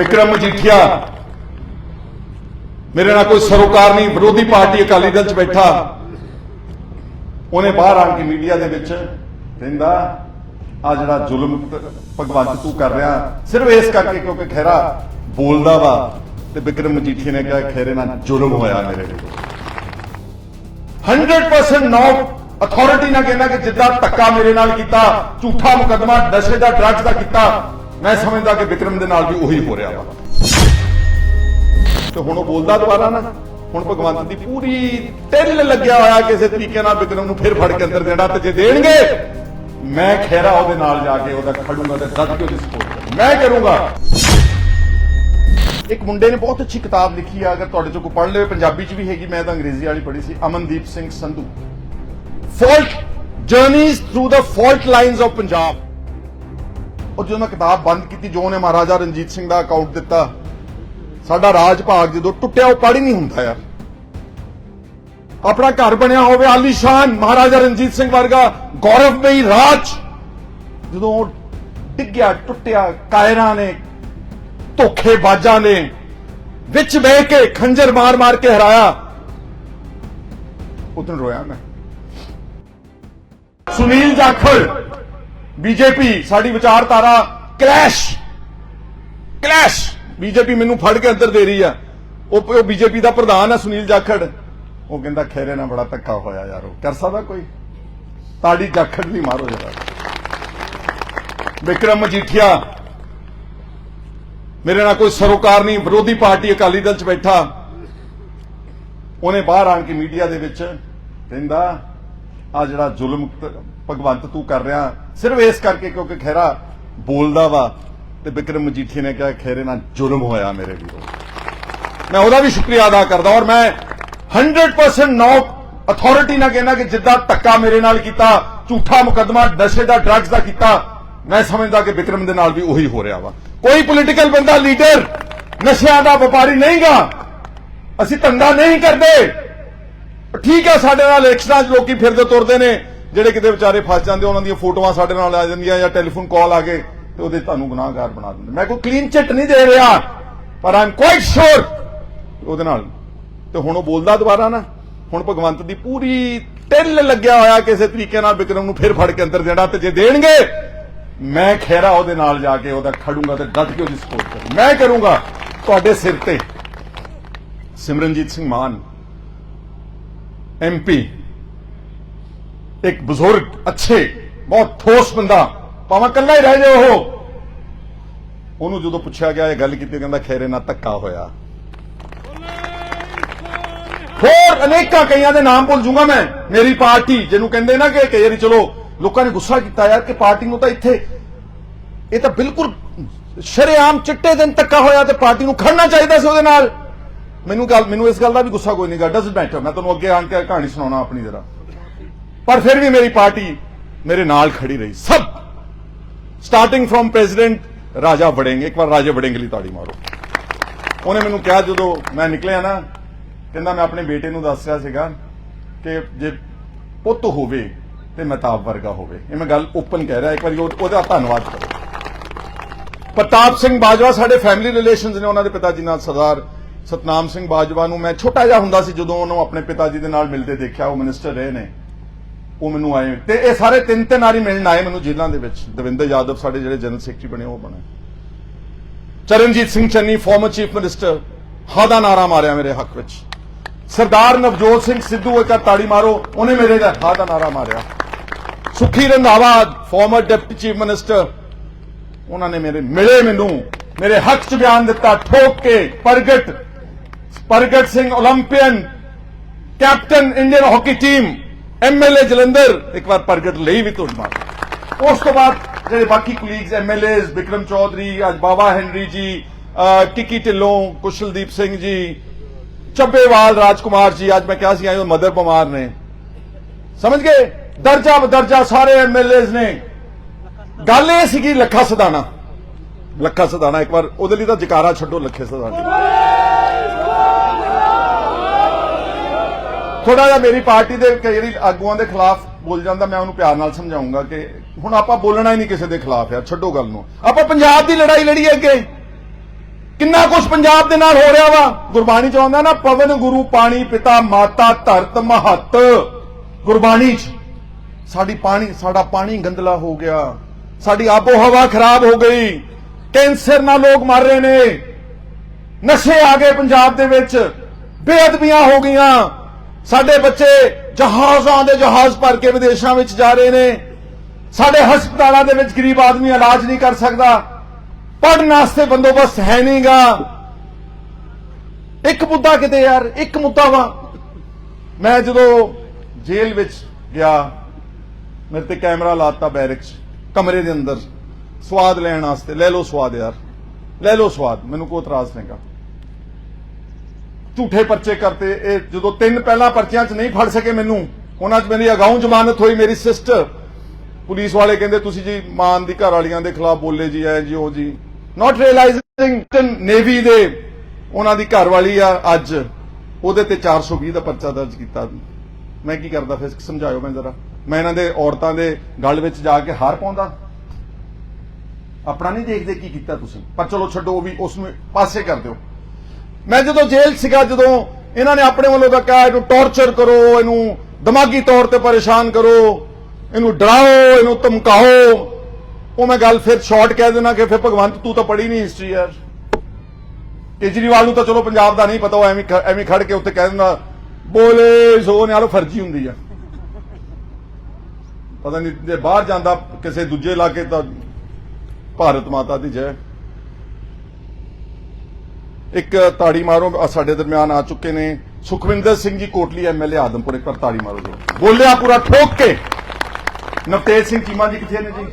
ਵਿਕਰਮ ਮਜੀਠੀਆ ਮੇਰੇ ਨਾਲ ਕੋਈ ਸਰੋਕਾਰ ਨਹੀਂ, ਵਿਰੋਧੀ ਪਾਰਟੀ ਅਕਾਲੀ ਦਲ ਚ ਬੈਠਾ। ਉਹਨੇ ਬਾਹਰ ਆਣ ਕੇ ਮੀਡੀਆ ਦੇ ਵਿੱਚ ਕਹਿੰਦਾ, ਆ ਜਿਹੜਾ ਜ਼ੁਲਮ ਭਗਵੰਤ ਤੂੰ ਕਰ ਰਿਹਾ, ਸਿਰਫ ਇਸ ਕਰਕੇ ਕਿਉਂਕਿ ਖਹਿਰਾ ਬੋਲਦਾ ਵਾ। ਤੇ ਵਿਕਰਮ ਮਜੀਠੀਆ ਨੇ ਕਿਹਾ, ਖਹਿਰੇ ਨਾਲ ਜ਼ੁਲਮ ਹੋਇਆ ਮੇਰੇ ਤੇ 100% ਨੋ ਅਥਾਰਟੀ ਨਾਲ ਕਹਿੰਦਾ ਕਿ ਜਿੱਦਾਂ ਧੱਕਾ ਮੇਰੇ ਨਾਲ ਕੀਤਾ, ਝੂਠਾ ਮੁਕੱਦਮਾ, ਨਸ਼ੇ ਦਾ ਡਰੱਗਸ ਦਾ ਕੀਤਾ ਮੈਂ ਸਮਝਦਾ ਕਿ ਵਿਕਰਮ ਦੇ ਨਾਲ ਵੀ ਉਹੀ ਹੋ ਰਿਹਾ ਵਾ। ਤੇ ਹੁਣ ਉਹ ਬੋਲਦਾ ਦੁਬਾਰਾ ਨਾ, ਹੁਣ ਭਗਵੰਤ ਦੀ ਪੂਰੀ ਟਿੱਲ ਲੱਗਿਆ ਹੋਇਆ ਕਿਸੇ ਤਰੀਕੇ ਨਾਲ ਵਿਕਰਮ ਨੂੰ ਫਿਰ ਫੜ ਕੇ ਅੰਦਰ ਦੇਣਾ ਤੇ ਜੇ ਦੇਣਗੇ, ਮੈਂ ਖੈਰਾ ਉਹਦੇ ਨਾਲ ਜਾ ਕੇ ਉਹਦਾ ਖੜੂੰਗਾ ਤੇ ਦੱਸ ਕੇ ਉਹਦੀ ਸਪੋਰਟ ਕਰੂੰ ਮੈਂ ਕਰੂੰਗਾ। ਇੱਕ ਮੁੰਡੇ ਨੇ ਬਹੁਤ ਅੱਛੀ ਕਿਤਾਬ ਲਿਖੀ ਆ, ਅਗਰ ਤੁਹਾਡੇ ਚੋਂ ਕੋਈ ਪੜ੍ਹ ਲਵੇ, ਪੰਜਾਬੀ ਚ ਵੀ ਹੈਗੀ, ਮੈਂ ਤਾਂ ਅੰਗਰੇਜ਼ੀ ਵਾਲੀ ਪੜ੍ਹੀ ਸੀ, Amandeep Singh Sandhu. Fault journeys through the fault lines of Punjab ਉਹ ਜਦੋਂ ਮੈਂ ਕਿਤਾਬ ਬੰਦ ਕੀਤੀ, ਜੋ ਉਹਨੇ ਮਹਾਰਾਜਾ ਰਣਜੀਤ ਸਿੰਘ ਦਾ ਅਕਾਊਂਟ ਦਿੱਤਾ, ਸਾਡਾ ਰਾਜ ਭਾਗ ਜਦੋਂ ਟੁੱਟਿਆ, ਉਹ ਪੜ ਹੀ ਨਹੀਂ ਹੁੰਦਾ ਯਾਰ। ਆਪਣਾ ਘਰ ਬਣਿਆ ਹੋਵੇ ਆਲੀਸ਼ਾਨ ਮਹਾਰਾਜਾ ਰਣਜੀਤ ਸਿੰਘ ਵਰਗਾ ਗੌਰਵਮਈ ਰਾਜ। ਜਦੋਂ ਉਹ ਡਿੱਗਿਆ, ਟੁੱਟਿਆ, ਕਾਇਰਾਂ ਨੇ, ਧੋਖੇਬਾਜ਼ਾਂ ਨੇ, ਵਿੱਚ ਬਹਿ ਕੇ ਖੰਜਰ ਮਾਰ ਮਾਰ ਕੇ ਹਰਾਇਆ ਉਦੋਂ ਰੋਇਆ ਮੈਂ। ਸੁਨੀਲ ਜਾਖੜ ਬੀਜੇਪੀ ਸਾਡੀ ਵਿਚਾਰਧਾਰਾ ਕਲੈਸ਼। ਕਲੈਸ਼। ਬੀਜੇਪੀ ਮੈਨੂੰ ਫੜ ਕੇ ਅੰਦਰ ਦੇ ਰਹੀ ਆ। ਉਹ ਉਹ ਬੀਜੇਪੀ ਦਾ ਪ੍ਰਧਾਨ ਆ ਸੁਨੀਲ ਜਾਖੜ। ਉਹ ਕਹਿੰਦਾ, ਖੈਰੇ ਨਾਲ ਬੜਾ ਧੱਕਾ ਹੋਇਆ ਯਾਰ ਉਹ। ਕਰ ਸਕਦਾ ਕੋਈ? ਤਾੜੀ ਜਾਖੜ ਨਹੀਂ ਮਾਰੋ ਜਰਾ। ਵਿਕਰਮ ਮਜੀਠੀਆ, ਮੇਰੇ ਨਾਲ ਕੋਈ ਸਰੋਕਾਰ ਨਹੀਂ, ਵਿਰੋਧੀ ਪਾਰਟੀ ਅਕਾਲੀ ਦਲ ਚ ਬੈਠਾ। ਉਹਨੇ ਬਾਹਰ ਆਣ ਕੇ ਮੀਡੀਆ ਦੇ ਵਿੱਚ ਕਹਿੰਦਾ ਆ ਜਿਹੜਾ ਜ਼ੁਲਮ ਭਗਵੰਤ ਤੂੰ ਕਰ ਰਿਹਾ, ਸਿਰਫ ਇਸ ਕਰਕੇ ਕਿਉਂਕਿ ਖਹਿਰਾ ਬੋਲਦਾ ਵਾ ਤੇ ਵਿਕਰਮ ਮਜੀਠੀ ਨੇ ਕਿਹਾ ਖਹਿਰੇ ਨਾਲ ਜ਼ੁਲਮ ਹੋਇਆ ਮੇਰੇ ਵੀਰੋ। ਮੈਂ ਉਹਦਾ ਵੀ ਸ਼ੁਕਰੀਆ ਅਦਾ ਕਰਦਾ ਔਰ ਮੈਂ 100% ਨੋ ਅਥਾਰਟੀ ਨਾਲ ਕਹਿੰਦਾ ਕਿ ਜਿੱਦਾਂ ਧੱਕਾ ਮੇਰੇ ਨਾਲ ਕੀਤਾ, ਝੂਠਾ ਮੁਕੱਦਮਾ, ਨਸ਼ੇ ਦਾ ਡਰੱਗਸ ਦਾ ਕੀਤਾ, ਮੈਂ ਸਮਝਦਾ ਕਿ ਵਿਕਰਮ ਦੇ ਨਾਲ ਵੀ ਉਹੀ ਹੋ ਰਿਹਾ ਵਾ। ਕੋਈ ਪੋਲੀਟੀਕਲ ਬੰਦਾ ਲੀਡਰ ਨਸ਼ਿਆਂ ਦਾ ਵਪਾਰੀ ਨਹੀਂਗਾ। ਅਸੀਂ ਧੰਦਾ ਨਹੀਂ ਕਰਦੇ। ਠੀਕ ਹੈ, ਸਾਡੇ ਨਾਲ ਇਲੈਕਸ਼ਨਾਂ 'ਚ ਲੋਕੀ ਫਿਰਦੇ, ਤੁਰਦੇ ਨੇ। ਜਿਹੜੇ ਕਿਤੇ ਵਿਚਾਰੇ ਫਸ ਜਾਂਦੇ, ਉਹਨਾਂ ਦੀਆਂ ਫੋਟੋਆਂ ਸਾਡੇ ਨਾਲ ਆ ਜਾਂਦੀਆਂ ਜਾਂ ਟੈਲੀਫੋਨ ਕਾਲ ਆ ਗਏ, ਤੇ ਉਹਦੇ ਤੁਹਾਨੂੰ ਗੁਨਾਹਗਾਰ ਬਣਾ ਦਿੰਦੇ। ਮੈਂ ਕੋਈ ਕਲੀਨ ਚਿੱਟ ਨਹੀਂ ਦੇ ਰਿਹਾ, ਪਰ ਆਮ ਕੁਆਇਟ ਸ਼ੋਰ ਉਹਦੇ ਨਾਲ। ਤੇ ਹੁਣ ਉਹ ਬੋਲਦਾ ਦੁਬਾਰਾ ਨਾ, ਹੁਣ ਭਗਵੰਤ ਦੀ ਪੂਰੀ ਟਿੱਲ ਲੱਗਿਆ ਹੋਇਆ ਕਿਸੇ ਤਰੀਕੇ ਨਾਲ ਵਿਕਰਮ ਨੂੰ ਫਿਰ ਫੜ ਕੇ ਅੰਦਰ ਦੇਣਾ ਤੇ ਜੇ ਦੇਣਗੇ, ਮੈਂ ਖੈਰਾ ਉਹਦੇ ਨਾਲ ਜਾ ਕੇ ਉਹਦਾ ਖੜੂੰਗਾ ਤੇ ਡੱਟ ਕੇ ਉਹਦੀ ਸਪੋਰਟ ਕਰੂੰ ਮੈਂ ਕਰੂੰਗਾ ਤੁਹਾਡੇ ਸਿਰ ਤੇ। ਸਿਮਰਨਜੀਤ ਸਿੰਘ ਮਾਨ। ਐਮਪੀ ਇੱਕ ਬਜ਼ੁਰਗ, ਅੱਛੇ, ਬਹੁਤ ਠੋਸ ਬੰਦਾ। ਭਾਵੇਂ ਕੱਲਾ ਹੀ ਰਹਿ ਜਾਏ ਉਹ। ਉਹਨੂੰ ਜਦੋਂ ਪੁੱਛਿਆ ਗਿਆ, ਇਹ ਗੱਲ ਕੀਤੀ ਕਹਿੰਦਾ, ਖੈਰੇ ਨਾਲ ਧੱਕਾ ਹੋਇਆ। ਹੋਰ ਅਨੇਕਾਂ ਕਈਆਂ ਦੇ ਨਾਮ ਭੁੱਲ ਜੂਗਾ ਮੈਂ। ਮੇਰੀ ਪਾਰਟੀ, ਜਿਹਨੂੰ ਕਹਿੰਦੇ ਨਾ ਕਿ ਕਈ ਵਾਰੀ ਚਲੋ, ਲੋਕਾਂ ਨੇ ਗੁੱਸਾ ਕੀਤਾ ਯਾਰ ਕਿ ਪਾਰਟੀ ਨੂੰ ਤਾਂ ਇੱਥੇ ਇਹ ਤਾਂ ਬਿਲਕੁਲ ਸ਼ਰੇਆਮ ਚਿੱਟੇ ਦਿਨ ਧੱਕਾ ਹੋਇਆ ਤੇ ਪਾਰਟੀ ਨੂੰ ਖੜਨਾ ਚਾਹੀਦਾ ਸੀ ਉਹਦੇ ਨਾਲ। ਮੈਨੂੰ ਗੱਲ ਮੈਨੂੰ ਇਸ ਗੱਲ ਦਾ ਵੀ ਗੁੱਸਾ ਕੋਈ ਨਹੀਂ ਗਾ ਡਸਨਟ ਮੈਟਰ ਮੈਂ ਤੁਹਾਨੂੰ ਅੱਗੇ ਆਣ ਕੇ ਕਹਾਣੀ ਸੁਣਾਉਣਾ ਆਪਣੀ ਜਰਾ। ਪਰ ਫਿਰ ਵੀ ਮੇਰੀ ਪਾਰਟੀ ਮੇਰੇ ਨਾਲ ਖੜੀ ਰਹੀ, ਸਭ! Starting firm president Raja Warring, ਇੱਕ ਵਾਰ ਰਾਜਾ ਵੜਿੰਗ ਲਈ ਤਾੜੀ ਮਾਰੋ। ਉਹਨੇ ਮੈਨੂੰ ਕਿਹਾ ਜਦੋਂ ਮੈਂ ਨਿਕਲਿਆ ਨਾ, ਕਹਿੰਦਾ ਮੈਂ ਆਪਣੇ ਬੇਟੇ ਨੂੰ ਦੱਸ ਰਿਹਾ ਸੀਗਾ ਕਿ ਜੇ ਪੁੱਤ ਹੋਵੇ ਤੇ ਮਹਿਤਾਬ ਵਰਗਾ ਹੋਵੇ। ਇਹ ਮੈਂ ਗੱਲ ਓਪਨ ਕਹਿ ਰਿਹਾ, ਇੱਕ ਵਾਰੀ ਉਹਦਾ ਧੰਨਵਾਦ ਕਰੋ। ਪ੍ਰਤਾਪ ਸਿੰਘ ਬਾਜਵਾ ਸਾਡੇ ਫੈਮਿਲੀ ਰਿਲੇਸ਼ਨਸ ਨੇ, ਉਹਨਾਂ ਦੇ ਪਿਤਾ ਜੀ ਨਾਲ ਸਰਦਾਰ ਸਤਨਾਮ ਸਿੰਘ ਬਾਜਵਾ ਨੂੰ ਮੈਂ ਛੋਟਾ ਜਿਹਾ ਹੁੰਦਾ ਸੀ ਜਦੋਂ ਉਹਨੂੰ ਆਪਣੇ ਪਿਤਾ ਜੀ ਦੇ ਨਾਲ ਮਿਲਦੇ ਦੇਖਿਆ, ਉਹ ਮਿਨਿਸਟਰ ਰਹੇ ਨੇ। ਉਹ ਮੈਨੂੰ ਆਏ। ਤੇ ਇਹ ਸਾਰੇ ਤਿੰਨ ਤਿੰਨ ਵਾਰੀ ਮਿਲਣ ਆਏ ਮੈਨੂੰ ਜੇਲ੍ਹਾਂ ਦੇ ਵਿੱਚ। ਦਵਿੰਦਰ ਯਾਦਵ ਸਾਡੇ ਜਿਹੜੇ ਜਨਰਲ ਸੈਕਟਰੀ ਬਣੇ, ਉਹ ਬਣੇ। Charanjit Singh Channi former chief minister ਹਾਂ ਨਾਰਾ ਮਾਰਿਆ ਮੇਰੇ ਹੱਕ ਵਿੱਚ। ਸਰਦਾਰ ਨਵਜੋਤ ਸਿੰਘ ਸਿੱਧੂ, ਇੱਕ ਤਾੜੀ ਮਾਰੋ, ਉਹਨੇ ਮੇਰੇ ਦਾ ਹਾਂ ਦਾ ਨਾਰਾ ਮਾਰਿਆ। Sukhi Randhawa former deputy chief minister ਉਹਨਾਂ ਨੇ ਮੇਰੇ, ਮਿਲੇ ਮੈਨੂੰ। ਮੇਰੇ ਹੱਕ 'ਚ ਬਿਆਨ ਦਿੱਤਾ, ਠੋਕ ਕੇ Pargat Pargat Singh 올림픽ੀਅਨ captain Indian hockey team MLA Jalandhar. ਇੱਕ ਵਾਰ ਪ੍ਰਗਟ ਲਈ ਵੀ ਤੁਹਾਡਾ ਉਸ ਤੋਂ ਬਾਅਦ ਜਿਹੜੇ ਬਾਕੀ ਕੁਲੀਗਸ ਐਮਐਲਏਸ ਵਿਕਰਮ ਚੌਧਰੀ, ਅੱਜ ਬਾਬਾ ਹੈਨਰੀ ਜੀ ਟਿੱਕੀ ਢਿੱਲੋਂ, ਕੁਸ਼ਲਦੀਪ ਸਿੰਘ ਜੀ, ਚੱਬੇਵਾਲ ਰਾਜਕੁਮਾਰ ਜੀ, ਅੱਜ ਮੈਂ ਕਿਹਾ ਸੀ, ਆਇਓ ਮਦਰ ਬਿਮਾਰ ਨੇ। ਸਮਝ ਗਏ? ਦਰਜਾ ਬਦਰਜਾ ਸਾਰੇ ਐਮਐਲਏਸ ਨੇ। ਗੱਲ ਇਹ ਸੀਗੀ ਲੱਖਾ ਸਦਾਣਾ। ਲੱਖਾ ਸਦਾਣਾ, ਇੱਕ ਵਾਰ ਉਹਦੇ ਲਈ ਤਾਂ ਜਕਾਰਾ ਛੱਡੋ, ਲੱਖੇ ਸਦਾਣਾ। ਥੋੜਾ ਜਿਹਾ ਮੇਰੀ ਪਾਰਟੀ ਦੇ ਜਿਹੜੀ ਆਗੂਆਂ ਦੇ ਖਿਲਾਫ ਬੋਲ ਜਾਂਦਾ, ਮੈਂ ਉਹਨੂੰ ਪਿਆਰ ਨਾਲ ਸਮਝਾਉਂਗਾ ਕਿ ਹੁਣ ਆਪਾਂ ਬੋਲਣਾ ਹੀ ਨਹੀਂ ਕਿਸੇ ਦੇ ਖਿਲਾਫ ਯਾਰ, ਛੱਡੋ ਗੱਲ ਨੂੰ। ਆਪਾਂ ਪੰਜਾਬ ਦੀ ਲੜਾਈ ਲੜੀ ਅੱਗੇ। ਕਿੰਨਾ ਕੁਝ ਪੰਜਾਬ ਦੇ ਨਾਲ ਹੋ ਰਿਹਾ ਵਾ। ਗੁਰਬਾਣੀ ਚ ਆਉਂਦਾ ਨਾ, ਪਵਨ ਗੁਰੂ ਪਾਣੀ ਪਿਤਾ ਮਾਤਾ ਧਰਤ ਮਹੱਤ। ਗੁਰਬਾਣੀ ਚ ਸਾਡੀ ਪਾਣੀ, ਸਾਡਾ ਪਾਣੀ ਗੰਦਲਾ ਹੋ ਗਿਆ। ਸਾਡੀ ਆਬੋ ਹਵਾ ਖਰਾਬ ਹੋ ਗਈ। ਕੈਂਸਰ ਨਾਲ ਲੋਕ ਮਰ ਰਹੇ ਨੇ। ਨਸ਼ੇ ਆ ਗਏ ਪੰਜਾਬ ਦੇ ਵਿੱਚ। ਬੇਅਦਬੀਆਂ ਹੋ ਗਈਆਂ। ਸਾਡੇ ਬੱਚੇ ਜਹਾਜ਼ਾਂ ਦੇ ਜਹਾਜ਼ ਭਰ ਕੇ ਵਿਦੇਸ਼ਾਂ ਵਿੱਚ ਜਾ ਰਹੇ ਨੇ। ਸਾਡੇ ਹਸਪਤਾਲਾਂ ਦੇ ਵਿੱਚ ਗਰੀਬ ਆਦਮੀ ਇਲਾਜ ਨਹੀਂ ਕਰ ਸਕਦਾ। ਪੜਨ ਵਾਸਤੇ ਬੰਦੋਬਸਤ ਹੈ ਨਹੀਂਗਾ। ਇੱਕ ਮੁੱਦਾ ਕਿਤੇ ਯਾਰ, ਇੱਕ ਮੁੱਦਾ ਵਾ। ਮੈਂ ਜਦੋਂ ਜੇਲ੍ਹ ਵਿੱਚ ਗਿਆ, ਮੇਰੇ ਤੇ ਕੈਮਰਾ ਲਾਤਾ ਬੈਰਕ 'ਚ ਕਮਰੇ ਦੇ ਅੰਦਰ। ਸਵਾਦ ਲੈਣ ਵਾਸਤੇ। ਲੈ ਲਓ ਸਵਾਦ ਯਾਰ। ਲੈ ਲਓ ਸਵਾਦ। ਮੈਨੂੰ ਕੋਈ ਇਤਰਾਜ਼ ਨਹੀਂਗਾ। ਝੂਠੇ ਪਰਚੇ ਕਰਤੇ। ਇਹ ਜਦੋਂ ਤਿੰਨ ਪਹਿਲਾਂ ਪਰਚਿਆਂ 'ਚ ਨਹੀਂ ਫੜ ਸਕੇ ਮੈਨੂੰ, ਉਹਨਾਂ 'ਚ ਮੇਰੀ ਅਗਾਊਂ ਜ਼ਮਾਨਤ ਹੋਈ ਮੇਰੀ ਸਿਸਟਰ ਪੁਲਿਸ ਵਾਲੇ ਕਹਿੰਦੇ, ਤੁਸੀਂ ਜੀ ਮਾਨ ਦੀ ਘਰ ਵਾਲੀਆਂ ਦੇ ਖਿਲਾਫ ਬੋਲੇ ਜੀ, ਐ ਜੀ, ਉਹ ਜੀ। ਨਾਟ ਰਿਅਲਾਈਜ਼ਿੰਗ ਨੇਵੀ ਦੇ ਉਹਨਾਂ ਦੀ ਘਰ ਵਾਲੀ ਆ ਅੱਜ, ਉਹਦੇ ਤੇ 420 ਦਾ ਪਰਚਾ ਦਰਜ ਕੀਤਾ। ਮੈਂ ਕੀ ਕਰਦਾ ਫਿਰ? ਸਮਝਾਇਓ ਮੈਂ ਜ਼ਰਾ। ਮੈਂ ਇਹਨਾਂ ਦੇ ਔਰਤਾਂ ਦੇ ਗਲ ਵਿੱਚ ਜਾ ਕੇ ਹਾਰ ਪਾਉਂਦਾ। ਆਪਣਾ ਨਹੀਂ ਦੇਖਦੇ ਕੀ ਕੀਤਾ ਤੁਸੀਂ। ਪਰ ਚਲੋ ਛੱਡੋ, ਉਹ ਵੀ ਉਸ ਨੂੰ ਪਾਸੇ ਕਰ ਦਿਓ। ਮੈਂ ਜਦੋਂ ਜੇਲ੍ਹ ਸੀਗਾ, ਜਦੋਂ ਇਹਨਾਂ ਨੇ ਆਪਣੇ ਵੱਲੋਂ ਤਾਂ ਕਿਹਾ, ਇਹਨੂੰ ਟੌਰਚਰ ਕਰੋ, ਇਹਨੂੰ ਦਿਮਾਗੀ ਤੌਰ ਤੇ ਪਰੇਸ਼ਾਨ ਕਰੋ, ਇਹਨੂੰ ਡਰਾਓ, ਇਹਨੂੰ ਧਮਕਾਓ। ਉਹ ਮੈਂ ਗੱਲ ਫਿਰ ਸ਼ਾਰਟ ਕਹਿ ਦੇਣਾ ਕਿ ਫਿਰ ਭਗਵੰਤ, ਤੂੰ ਤਾਂ ਪੜ੍ਹੀ ਨਹੀਂ ਹਿਸਟਰੀ ਯਾਰ। ਕੇਜਰੀਵਾਲ ਨੂੰ ਤਾਂ ਚਲੋ ਪੰਜਾਬ ਦਾ ਨਹੀਂ ਪਤਾ, ਉਹ ਐਵੇਂ ਐਵੇਂ ਖੜ ਕੇ ਉੱਤੇ ਕਹਿ ਦਿੰਦਾ, ਬੋਲੇ, ਸੋ ਨਾਲ ਫਰਜ਼ੀ ਹੁੰਦੀ ਆ। ਪਤਾ ਨਹੀਂ ਜੇ ਬਾਹਰ ਜਾਂਦਾ, ਕਿਸੇ ਦੂਜੇ ਇਲਾਕੇ ਤਾਂ ਭਾਰਤ ਮਾਤਾ ਦੀ ਜੈ। ਇੱਕ ਤਾੜੀ ਮਾਰੋ ਆਹ ਸਾਡੇ ਦਰਮਿਆਨ ਆ ਚੁੱਕੇ ਨੇ। ਸੁਖਵਿੰਦਰ ਸਿੰਘ ਜੀ ਕੋਟਲੀ ਐਮਐਲਏ ਆਦਮਪੁਰ ਇੱਕ ਵਾਰ ਤਾੜੀ ਮਾਰੋ ਜੀ। ਬੋਲਿਆ ਪੂਰਾ ਠੋਕ ਕੇ। ਨਵਤੇਜ ਸਿੰਘ ਚੀਮਾ ਜੀ ਕਿੱਥੇ ਨੇ ਜੀ?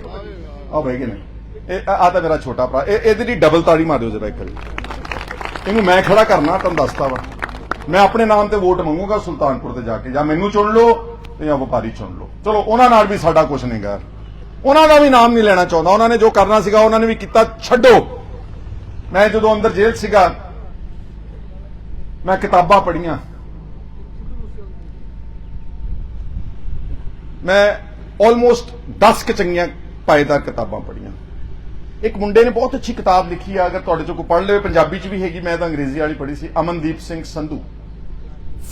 ਆ ਬਹਿ ਗਏ ਨੇ। ਇਹ ਆ ਤਾਂ ਮੇਰਾ ਛੋਟਾ ਭਰਾ। ਇਹ, ਇਹਦੇ ਲਈ ਡਬਲ ਤਾੜੀ ਮਾਰਿਓ ਜਰਾ ਇੱਕ ਵਾਰੀ। ਇਹਨੂੰ ਮੈਂ ਖੜਾ ਕਰਨਾ, ਤੁਹਾਨੂੰ ਦੱਸਦਾ ਵਾ। ਮੈਂ ਆਪਣੇ ਨਾਮ ਤੇ ਵੋਟ ਮੰਗੂਗਾ ਸੁਲਤਾਨਪੁਰ ਤੇ ਜਾ ਕੇ। ਜਾਂ ਮੈਨੂੰ ਚੁਣ ਲਓ ਤੇ ਜਾਂ ਵਪਾਰੀ ਚੁਣ ਲਓ। ਚਲੋ, ਉਹਨਾਂ ਨਾਲ ਵੀ ਸਾਡਾ ਕੁਝ ਨਹੀਂ ਗਾ। ਉਹਨਾਂ ਦਾ ਵੀ ਨਾਮ ਨਹੀਂ ਲੈਣਾ ਚਾਹੁੰਦਾ। ਉਹਨਾਂ ਨੇ ਜੋ ਕਰਨਾ ਸੀਗਾ, ਉਹਨਾਂ ਨੇ ਵੀ ਕੀਤਾ। ਛੱਡੋ। ਮੈਂ ਜਦੋਂ ਅੰਦਰ ਜੇਲ੍ਹ ਸੀਗਾ ਮੈਂ ਕਿਤਾਬਾਂ ਪੜ੍ਹੀਆਂ। ਮੈਂ ਆਲਮੋਸਟ 10 ਕੁ ਚੰਗੀਆਂ ਪਾਇਦਾਰ ਕਿਤਾਬਾਂ ਪੜ੍ਹੀਆਂ। ਇੱਕ ਮੁੰਡੇ ਨੇ ਬਹੁਤ ਅੱਛੀ ਕਿਤਾਬ ਲਿਖੀ ਆ, ਅਗਰ ਤੁਹਾਡੇ ਚੋਂ ਕੋਈ ਪੜ੍ਹ ਲਵੇ, ਪੰਜਾਬੀ ਚ ਵੀ ਹੈਗੀ, ਮੈਂ ਤਾਂ ਅੰਗਰੇਜ਼ੀ ਵਾਲੀ ਪੜ੍ਹੀ ਸੀ, Amandeep Singh Sandhu.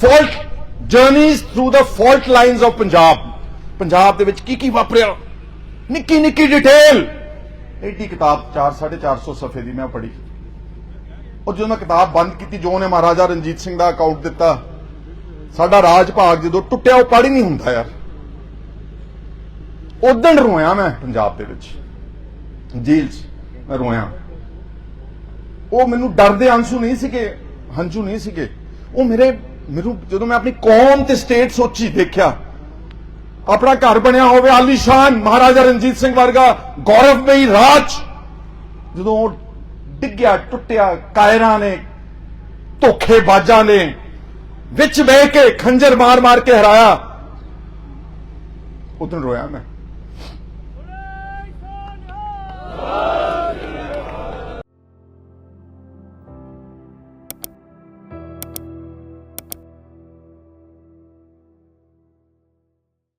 Fault journeys through the fault lines of Punjab. Punjab ਦੇ ਵਿੱਚ ਕੀ ਕੀ ਵਾਪਰਿਆ? ਨਿੱਕੀ ਨਿੱਕੀ ਡਿਟੇਲ ਐਡੀ ਕਿਤਾਬ 4 450 ਸਫੇ ਦੀ ਮੈਂ ਪੜ੍ਹੀ। ਔਰ ਜਦੋਂ ਮੈਂ ਕਿਤਾਬ ਬੰਦ ਕੀਤੀ, ਜੋ ਨੇ ਮਹਾਰਾਜਾ ਰਣਜੀਤ ਸਿੰਘ ਦਾ ਅਕਾਊਂਟ ਦਿੱਤਾ, ਸਾਡਾ ਰਾਜ ਭਾਗ ਜਦੋਂ ਟੁੱਟਿਆ, ਉਹ ਪੜ੍ਹ ਹੀ ਨਹੀਂ ਹੁੰਦਾ ਯਾਰ। ਉਦੋਂ ਰੋਇਆ ਮੈਂ ਪੰਜਾਬ ਦੇ ਵਿੱਚ। ਜੇਲ੍ਹ 'ਚ ਮੈਂ ਰੋਇਆ। ਉਹ ਮੈਨੂੰ ਡਰ ਦੇ ਅੰਸੂ ਨਹੀਂ ਸੀਗੇ, ਹੰਝੂ ਨਹੀਂ ਸੀਗੇ। ਉਹ ਮੇਰੇ, ਮੈਨੂੰ ਜਦੋਂ ਮੈਂ ਆਪਣੀ ਕੌਮ ਤੇ ਸਟੇਟ ਸੋਚੀ, ਦੇਖਿਆ, ਆਪਣਾ ਘਰ ਬਣਿਆ ਹੋਵੇ, ਆਲੀਸ਼ਾਨ ਮਹਾਰਾਜਾ ਰਣਜੀਤ ਸਿੰਘ ਵਰਗਾ ਗੌਰਵਮਈ ਰਾਜ, ਜਦੋਂ ਉਹ ਡਿੱਗਿਆ, ਟੁੱਟਿਆ, ਕਾਇਰਾਂ ਨੇ, ਧੋਖੇਬਾਜ਼ਾਂ ਨੇ, ਵਿੱਚ ਬਹਿ ਕੇ ਖੰਜਰ ਮਾਰ ਮਾਰ ਕੇ ਹਰਾਇਆ। ਉਦੋਂ ਰੋਇਆ ਮੈਂ।